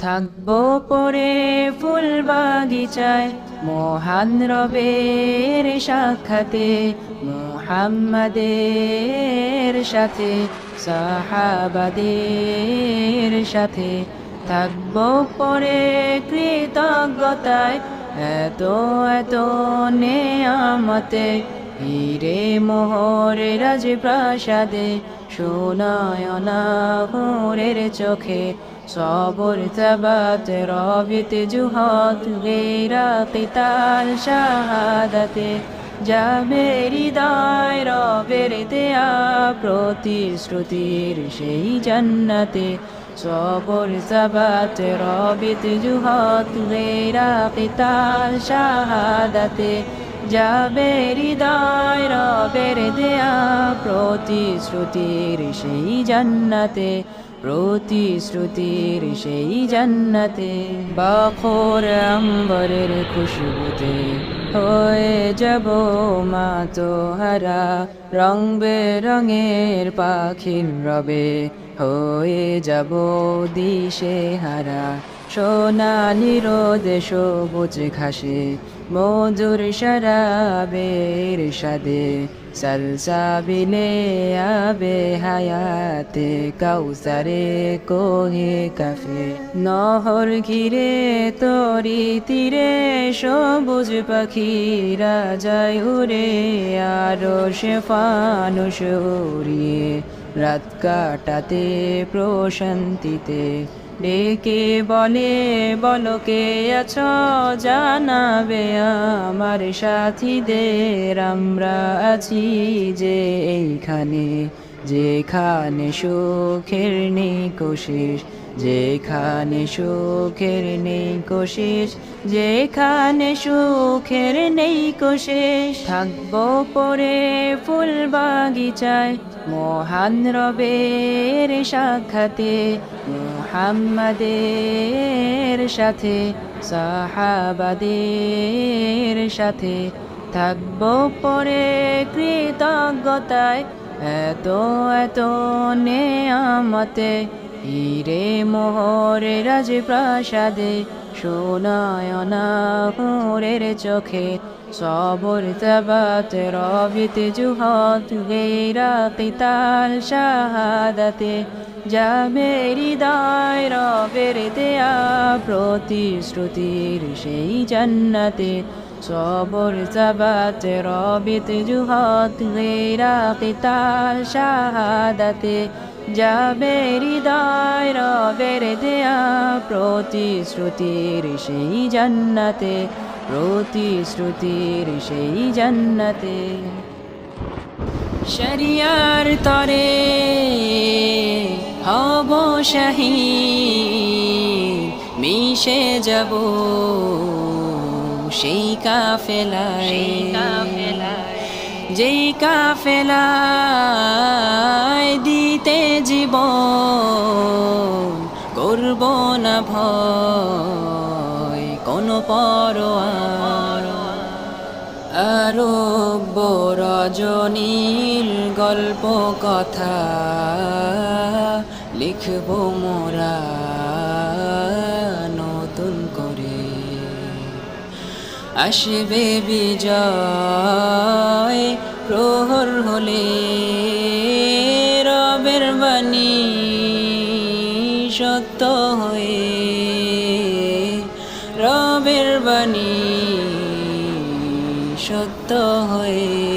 থাকব পরে ফুল বাগিচায়, মহান রবের সাক্ষাতে, মুহাম্মাদের সাথে, সাহাবাদের সাথে। থাকব পরে কৃতজ্ঞতায়, এত এত নেয়ামতে, হিরে মোহরে রাজপ্রাসাদে, সোনায়না হোরের চোখে। তবাত রবিত জুহাত গেরা কিতাল শাহাদাতে যাবে হৃদয় রবের দেয়া প্রতিশ্রুতির সেই জান্নাতে, সবর সবাত রবিত জুহাত গেরা কিতাল শাহাদাতে যাবে হৃদয় রবের দেয়া প্রতিশ্রুতির সেই জান্নাতে প্রতিশ্রুতির সেই জান্নাতে বাখর আম্বরের খুশবুতে হয়ে যাব মা তো হারা রং বেরঙের পাখির রবে। হয়ে যাব দিশে হারা সোনালি রোদে সবুজ ঘাসে, মধুর শরাবের সাদে। সলসাবিলে আবে হায়াতে কাউসারে কোহে কাফে। নহর ঘিরে তরি তীরে সবুজ পাখিরা যায় উড়ে, আরও সে ফানুষ উড়িয়ে রাত কাটাতে প্রশান্তিতে। ডেকে বলে বলকে আছ? জানাবে আমার সাথীদের। আমরা আছি যে এইখানে যেখানে সুখের নিকোশেষ। যেখানে সুখের নেই কোশিস যেখানে সুখের নেই কোশিস থাকব পরে ফুল বাগিচায়, মহান রবের সাক্ষাতে, মুহাম্মাদের সাথে, সাহাবাদের সাথে। থাকব পরে কৃতজ্ঞতায়, এত এত নেয়ামতে হিরে মোহরে রাজপ্রাসাদে সোনায়না হোরের চোখে সবর তবাত রবিত জুহাত গেরা কিতাল শাহাদাতে যাবে হৃদয় রবের দেয়া প্রতিশ্রুতির সেই জান্নাতে সবর তবাত রবিত জুহাত গেরা কিতাল শাহাদাতে যাবে হৃদয় রবের দেয়া প্রতিশ্রুতির সেই জান্নাতে প্রতিশ্রুতির সেই জান্নাতে। শরিয়ার তরে হব শাহীদ মিশে যাব সেই কাফেলায়। যেই কাফেলায় দিতে জীব করব না ভয়, কোনো পরোয়ার। আরও রজনীর গল্প কথা লিখব মোরা নতুন করে। আসবে বিজয় প্রহর হলে সত্য হয়ে রবের বাণী সত্য হয়ে